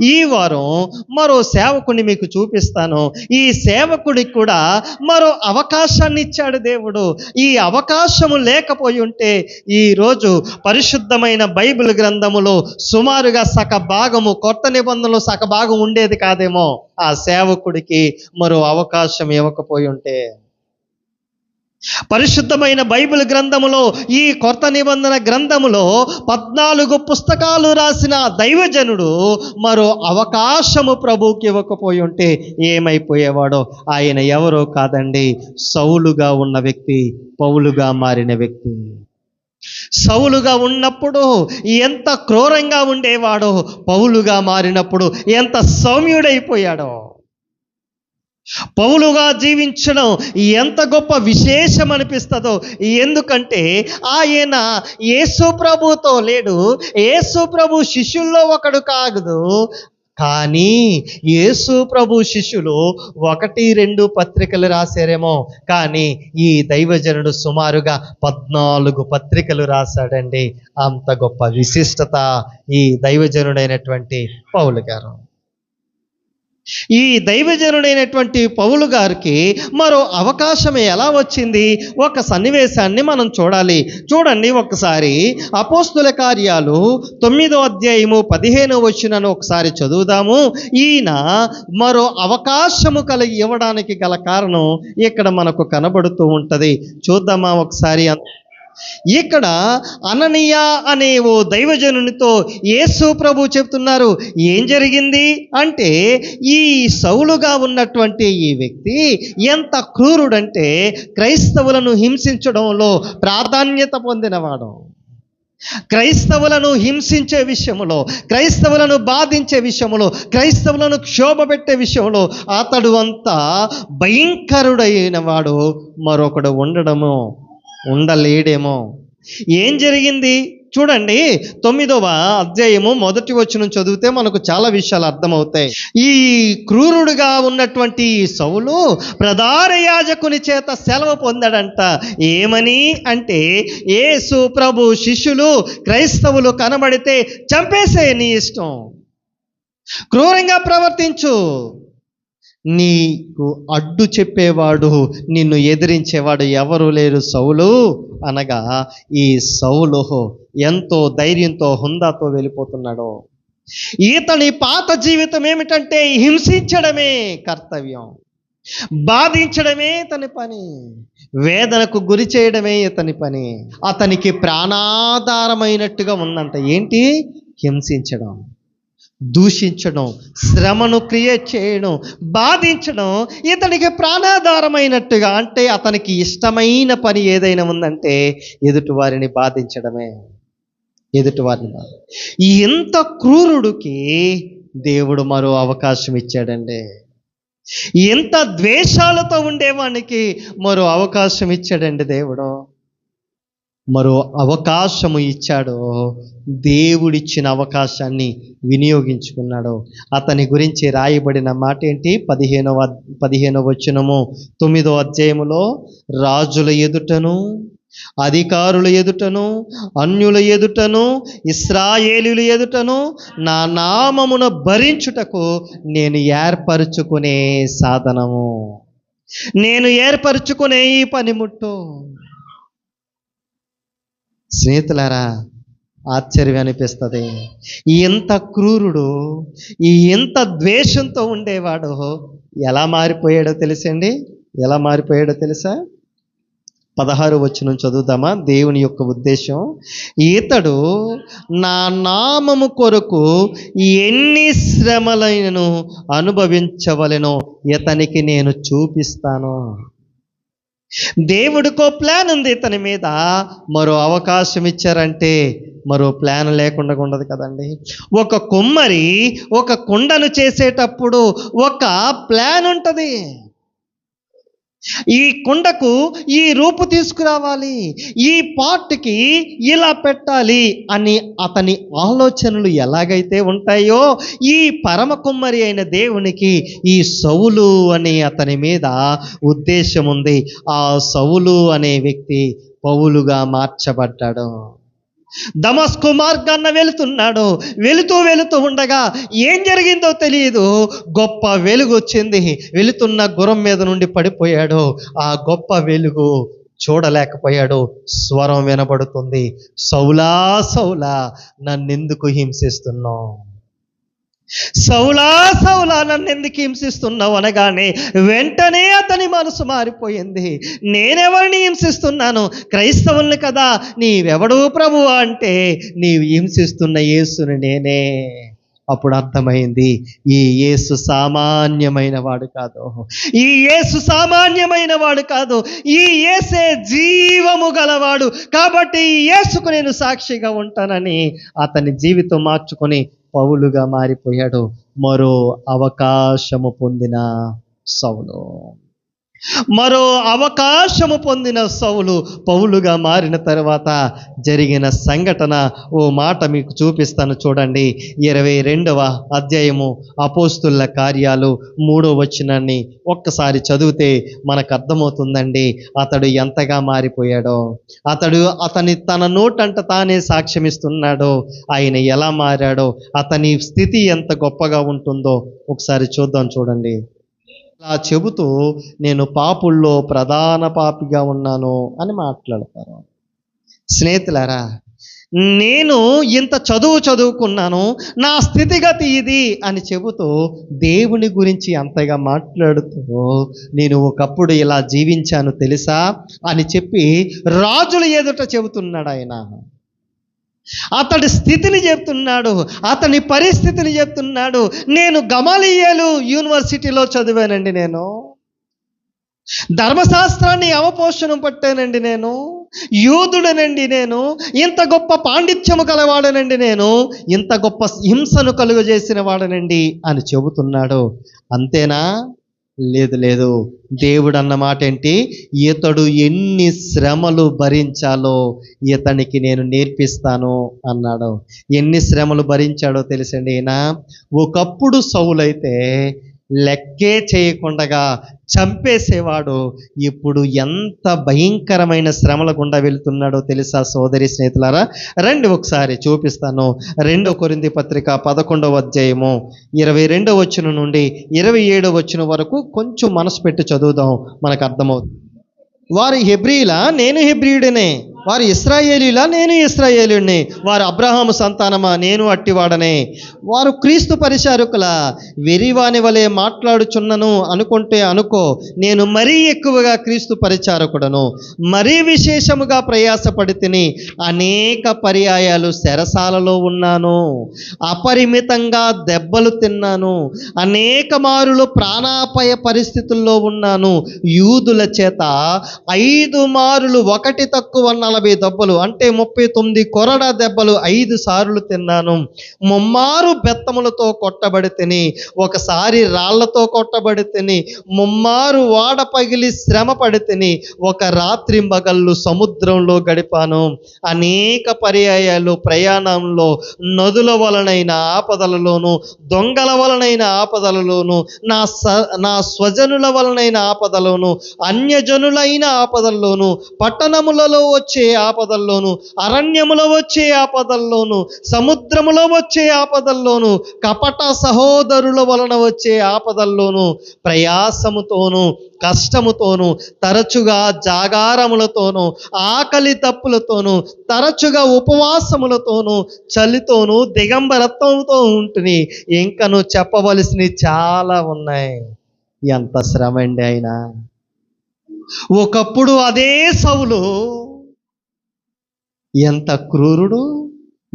ఈ వారం మరో సేవకుని మీకు చూపిస్తాను. ఈ సేవకుడికి కూడా మరో అవకాశాన్ని ఇచ్చాడు దేవుడు. ఈ అవకాశము లేకపోయి ఉంటే ఈ రోజు పరిశుద్ధమైన బైబిల్ గ్రంథములో సుమారుగా సగ భాగము కొత్త నిబంధనలో సగ భాగం ఉండేది కాదేమో. ఆ సేవకుడికి మరో అవకాశం ఇవ్వకపోయి ఉంటే. పరిశుద్ధమైన బైబిల్ గ్రంథములో ఈ కొత్త నిబంధన గ్రంథములో పద్నాలుగు పుస్తకాలు రాసిన దైవజనుడు మరో అవకాశము ప్రభువుకి ఇవ్వకపోయి ఉంటే ఏమైపోయేవాడో? ఆయన ఎవరో కాదండి. సౌలుగా ఉన్న వ్యక్తి పౌలుగా మారిన వ్యక్తి. సౌలుగా ఉన్నప్పుడు ఎంత క్రూరంగా ఉండేవాడో పౌలుగా మారినప్పుడు ఎంత సౌమ్యుడైపోయాడో? పౌలుగా జీవించడం ఎంత గొప్ప విశేషం అనిపిస్తుందో. ఎందుకంటే ఆయన యేసు ప్రభుతో లేడు. యేసు ప్రభు శిష్యుల్లో ఒకడు కాదు. కానీ యేసు ప్రభు శిష్యులు ఒకటి రెండు పత్రికలు రాశారేమో. కానీ ఈ దైవజనుడు సుమారుగా పద్నాలుగు పత్రికలు రాశాడండి. అంత గొప్ప విశిష్టత ఈ దైవజనుడైనటువంటి పౌలు గారు. ఈ దైవజనుడైనటువంటి పౌలు గారికి మరో అవకాశం ఎలా వచ్చింది? ఒక సన్నివేశాన్ని మనం చూడాలి. చూడండి ఒకసారి. అపోస్తుల కార్యాలు తొమ్మిదో అధ్యాయము పదిహేను వచ్చినను ఒకసారి చదువుదాము. ఈయన మరో అవకాశము కలిగి ఇవ్వడానికి గల కారణం ఇక్కడ మనకు కనబడుతూ ఉంటుంది. చూద్దామా ఒకసారి ఇక్కడ అననీయ అనే ఓ దైవజనునితో యేసు ప్రభు చెప్తున్నారు ఏం జరిగింది? అంటే ఈ సౌలుగా ఉన్నటువంటి ఈ వ్యక్తి ఎంత క్రూరుడంటే క్రైస్తవులను హింసించడంలో ప్రాధాన్యత పొందినవాడు. క్రైస్తవులను హింసించే విషయంలో క్రైస్తవులను బాధించే విషయంలో క్రైస్తవులను క్షోభ పెట్టే విషయంలో అతడు అంతా భయంకరుడైన వాడు మరొకడు ఉండడము ఉండలేడేమో. ఏం జరిగింది? చూడండి తొమ్మిదవ అధ్యాయము మొదటి వచ్చిన చదివితే మనకు చాలా విషయాలు అర్థమవుతాయి. ఈ క్రూరుడుగా ఉన్నటువంటి సవులు సౌలు ప్రధాన యాజకుని చేత సెలవు పొందాడంట. ఏమని అంటే ఏసు ప్రభు శిష్యులు క్రైస్తవులు కనబడితే చంపేసే నీ ఇష్టం. క్రూరంగా ప్రవర్తించు. నీకు అడ్డు చెప్పేవాడు నిన్ను ఎదిరించేవాడు ఎవరు లేరు సౌలు? అనగా ఈ సౌలు ఎంతో ధైర్యంతో హుందాతో వెళ్ళిపోతున్నాడు. ఈతని పాత జీవితం ఏమిటంటే హింసించడమే కర్తవ్యం బాధించడమే ఇతని పని వేదనకు గురి చేయడమే ఇతని పని. అతనికి ప్రాణాధారమైనట్టుగా ఉందంట ఏంటి? హింసించడం. దూషించడం శ్రమను క్రియేట్ చేయడం బాధించడం ఇతనికి ప్రాణాధారమైనట్టుగా అంటే అతనికి ఇష్టమైన పని ఏదైనా ఉందంటే ఎదుటి వారిని బాధించడమే. ఎదుటి వారిని బాధ ఎంత క్రూరుడికి దేవుడు మరో అవకాశం ఇచ్చాడండి. ఎంత ద్వేషాలతో ఉండేవానికి మరో అవకాశం ఇచ్చాడండి దేవుడు. మరో అవకాశము ఇచ్చాడు దేవుడిచ్చిన అవకాశాన్ని వినియోగించుకున్నాడు. అతని గురించి రాయబడిన మాట ఏంటి పదిహేనవ పదిహేనవ వచనము తొమ్మిదో అధ్యాయములో రాజుల ఎదుటను అధికారుల ఎదుటను అన్యుల ఎదుటను ఇస్రాయేలుల ఎదుటను నా నామమును భరించుటకు నేను ఏర్పరచుకునే సాధనము. నేను ఏర్పరచుకునే ఈ పనిముట్టు. స్నేహితులారా ఆశ్చర్యం అనిపిస్తుంది ఎంత క్రూరుడు ఈ ఎంత ద్వేషంతో ఉండేవాడు ఎలా మారిపోయాడో తెలుసండి? ఎలా మారిపోయాడో తెలుసా? పదహారు వచ్చిన చదువుదామా? దేవుని యొక్క ఉద్దేశం ఇతడు నా నామము కొరకు ఎన్ని శ్రమలైనను అనుభవించవలెనో ఇతనికి నేను చూపిస్తాను. దేవుడికో ప్లాన్ ఉంది ఇతని మీద. మరో అవకాశం ఇచ్చారంటే మరో ప్లాన్ లేకుండా ఉండదు కదండి. ఒక కుమ్మరి ఒక కుండను చేసేటప్పుడు ఒక ప్లాన్ ఉంటుంది. ఈ కుండకు ఈ రూపు తీసుకురావాలి. ఈ పాట్కి ఇలా పెట్టాలి అని అతని ఆలోచనలు ఎలాగైతే ఉంటాయో ఈ పరమ కుమ్మరి అయిన దేవునికి ఈ సవులు అనే అతని మీద ఉద్దేశం ఉంది ఆ సవులు అనే వ్యక్తి పౌలుగా మార్చబడ్డాడు. దమస్కు మార్గాన్న వెళుతున్నాడు. వెళుతూ వెళుతూ ఉండగా ఏం జరిగిందో తెలియదు గొప్ప వెలుగు వచ్చింది. వెళుతున్న గుర్రం మీద నుండి పడిపోయాడు. ఆ గొప్ప వెలుగు చూడలేకపోయాడు. స్వరం వినబడుతుంది. సౌలా సౌలా నన్నెందుకు హింసిస్తున్నావు? సౌలా సౌలా నన్ను ఎందుకు హింసిస్తున్నావు అనగానే వెంటనే అతని మనసు మారిపోయింది. నేనెవరిని హింసిస్తున్నాను? క్రైస్తవుల్ని కదా. నీవెవడు ప్రభు అంటే నీవు హింసిస్తున్న యేసుని నేనే. అప్పుడు అర్థమైంది. ఈ యేసు సామాన్యమైన వాడు కాదు. ఈ యేసు సామాన్యమైన వాడు కాదు. ఈ యేసే జీవము గలవాడు. కాబట్టి ఈ యేసుకు నేను సాక్షిగా ఉంటానని అతని జీవితం మార్చుకొని పౌలుగా మారిపోయాడు. మరో అవకాశము పొందిన సౌలు. మరో అవకాశము పొందిన సౌలు పౌలుగా మారిన తర్వాత జరిగిన సంఘటన ఓ మాట మీకు చూపిస్తాను చూడండి. ఇరవై రెండవ అధ్యాయము అపోస్తుల కార్యాలు మూడో వచనాన్ని ఒక్కసారి చదివితే మనకు అర్థమవుతుందండి. అతడు ఎంతగా మారిపోయాడో అతడు అతని తన నోటంట తానే సాక్ష్యమిస్తున్నాడో ఆయన ఎలా మారాడో అతని స్థితి ఎంత గొప్పగా ఉంటుందో ఒకసారి చూద్దాం చూడండి. అలా చెబుతూ నేను పాపుల్లో ప్రధాన పాపిగా ఉన్నాను అని మాట్లాడతారు. స్నేహితులారా నేను ఇంత చదువు చదువుకున్నాను నా స్థితిగతి ఇది అని చెబుతూ దేవుని గురించి అంతగా మాట్లాడుతూ నేను ఒకప్పుడు ఇలా జీవించాను తెలుసా అని చెప్పి రాజుల ఎదుట చెబుతున్నాడు ఆయన. అతడి స్థితిని చెప్తున్నాడు అతని పరిస్థితిని చెప్తున్నాడు. నేను గమలియేలు యూనివర్సిటీలో చదివానండి నేను. ధర్మశాస్త్రాన్ని అవపోషణం పట్టానండి నేను. యూదుడనండి నేను. ఇంత గొప్ప పాండిత్యము కలవాడనండి నేను. ఇంత గొప్ప హింసను కలుగజేసిన వాడనండి అని చెబుతున్నాడు. అంతేనా? లేదు లేదు. దేవుడు అన్నమాట ఏంటి ఇతడు ఎన్ని శ్రమలు భరించాలో ఇతనికి నేను నేర్పిస్తాను అన్నాడు. ఎన్ని శ్రమలు భరించాడో తెలుసండి ఈయన? ఒకప్పుడు సౌలైతే లెక్కే చేయకుండగా చంపేసేవాడు ఇప్పుడు ఎంత భయంకరమైన శ్రమల గుండా వెళ్తున్నాడో తెలుసా సోదరి స్నేహితులారా? రండి ఒకసారి చూపిస్తాను. రెండో కొరింది పత్రిక పదకొండవ అధ్యాయము ఇరవై రెండవ వచ్చిన నుండి ఇరవై ఏడవ వచ్చిన వరకు కొంచెం మనసు పెట్టి చదువుదాం. మనకు అర్థమవుతుంది. వారు హెబ్రియులా నేను హెబ్రియుడినే. వారు ఇస్రాయేలీలా? నేను ఇస్రాయేలుడిని వారు అబ్రహాము సంతానమా? నేను అట్టివాడనే. వారు క్రీస్తు పరిచారకుల? వెరివాని వలె మాట్లాడుచున్నను అనుకుంటే అనుకో నేను మరీ ఎక్కువగా క్రీస్తు పరిచారకుడను. మరీ విశేషముగా ప్రయాసపడి తిని అనేక పర్యాయాలు శరసాలలో ఉన్నాను. అపరిమితంగా దెబ్బలు తిన్నాను. అనేక మారులు ప్రాణాపాయ పరిస్థితుల్లో ఉన్నాను. యూదుల చేత ఐదు మారులు ఒకటి తక్కువ నలభై దెబ్బలు అంటే ముప్పై తొమ్మిది కొరడ దెబ్బలు ఐదు సార్లు తిన్నాను. ముమ్మారు బెత్తములతో కొట్టబడి తిని ఒకసారి రాళ్ళతో కొట్టబడి తిని ముమ్మారు వాడ పగిలి శ్రమ పడి తిని ఒక రాత్రి మగళ్ళు సముద్రంలో గడిపాను. అనేక పర్యాయాలు ప్రయాణంలో నదుల వలనైన ఆపదలలోను దొంగల వలనైన ఆపదలలోను నా స నా స్వజనుల వలనైన ఆపదలోను అన్యజనులైన ఆపదల్లోను పట్టణములలో వచ్చే ఆపదల్లోను అరణ్యములో వచ్చే ఆపదల్లోనూ సముద్రములో వచ్చే ఆపదల్లోనూ కపట సహోదరుల వలన వచ్చే ఆపదల్లోనూ ప్రయాసముతోను కష్టముతోను తరచుగా జాగారములతోనూ ఆకలి తప్పులతోనూ తరచుగా ఉపవాసములతోనూ చలితోనూ దిగంబరత్వంతో ఉంటుంది ఇంకను చెప్పవలసినవి చాలా ఉన్నాయి. ఎంత శ్రమ అండి అయినా ఒకప్పుడు అదే సవులు ఎంత క్రూరుడు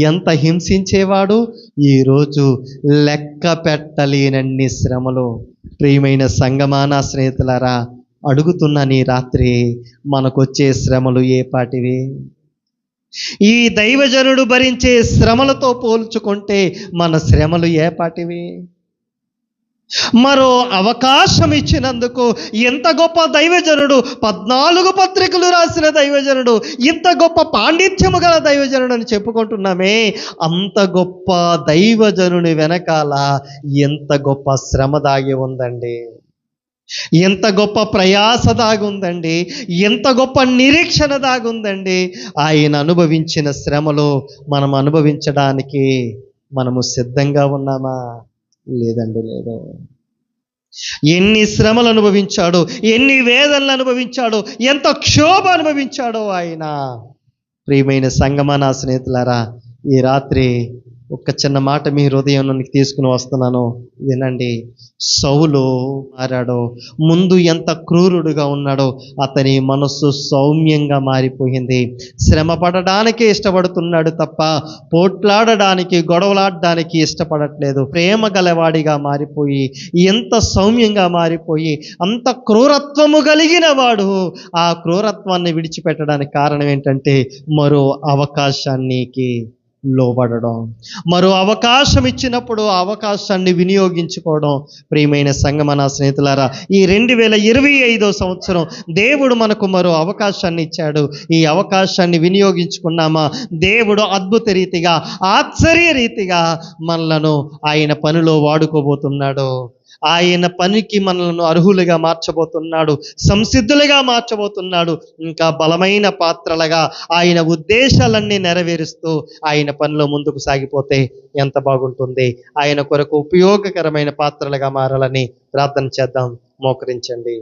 ఎంత హింసించేవాడు? ఈరోజు లెక్క పెట్టలేనన్ని శ్రమలు. ప్రియమైన సంగమాన స్నేహితులారా అడుగుతున్న నీ రాత్రి మనకొచ్చే శ్రమలు ఏ పాటివి? ఈ దైవజనుడు భరించే శ్రమలతో పోల్చుకుంటే మన శ్రమలు ఏ పాటివి? మరో అవకాశం ఇచ్చినందుకు ఎంత గొప్ప దైవజనుడు పద్నాలుగు పత్రికలు రాసిన దైవజనుడు ఇంత గొప్ప పాండిత్యము గల దైవజనుడు అని చెప్పుకుంటున్నామే. అంత గొప్ప దైవజనుని వెనకాల ఎంత గొప్ప శ్రమ దాగి ఉందండి. ఎంత గొప్ప ప్రయాస దాగుందండి ఎంత గొప్ప నిరీక్షణ దాగుందండి ఆయన అనుభవించిన శ్రమలు మనం అనుభవించడానికి మనము సిద్ధంగా ఉన్నామా? లేదండి లేదు. ఎన్ని శ్రమలు అనుభవించాడో ఎన్ని వేదనలు అనుభవించాడో ఎంత క్షోభ అనుభవించాడో ఆయన. ప్రియమైన సంగమా నా స్నేహితులారా ఈ రాత్రి ఒక చిన్న మాట మీ హృదయంలోనికి తీసుకుని వస్తున్నాను. వినండి సౌలు మారాడో ముందు ఎంత క్రూరుడుగా ఉన్నాడో అతని మనస్సు సౌమ్యంగా మారిపోయింది. శ్రమ పడడానికే ఇష్టపడుతున్నాడు తప్ప పోట్లాడడానికి గొడవలాడడానికి ఇష్టపడట్లేదు. ప్రేమ గలవాడిగా మారిపోయి ఎంత సౌమ్యంగా మారిపోయి అంత క్రూరత్వము కలిగిన వాడు ఆ క్రూరత్వాన్ని విడిచిపెట్టడానికి కారణం ఏంటంటే మరో అవకాశానికి లోబడడం. మరో అవకాశం ఇచ్చినప్పుడు ఆ అవకాశాన్ని వినియోగించుకోవడం. ప్రియమైన సంగమన స్నేహితులారా ఈ రెండు వేల ఇరవై ఐదో సంవత్సరం దేవుడు మనకు మరో అవకాశాన్ని ఇచ్చాడు. ఈ అవకాశాన్ని వినియోగించుకున్నామా? దేవుడు అద్భుత రీతిగా ఆశ్చర్య రీతిగా మనలను ఆయన పనిలో వాడుకోబోతున్నాడు. ఆయన పనికి మనలను అర్హులుగా మార్చబోతున్నాడు సంసిద్ధులుగా మార్చబోతున్నాడు ఇంకా బలమైన పాత్రలుగా ఆయన ఉద్దేశాలన్నీ నెరవేరుస్తూ ఆయన పనిలో ముందుకు సాగిపోతే ఎంత బాగుంటుంది. ఆయన కొరకు ఉపయోగకరమైన పాత్రలుగా మారాలని ప్రార్థన చేద్దాం. మోకరించండి.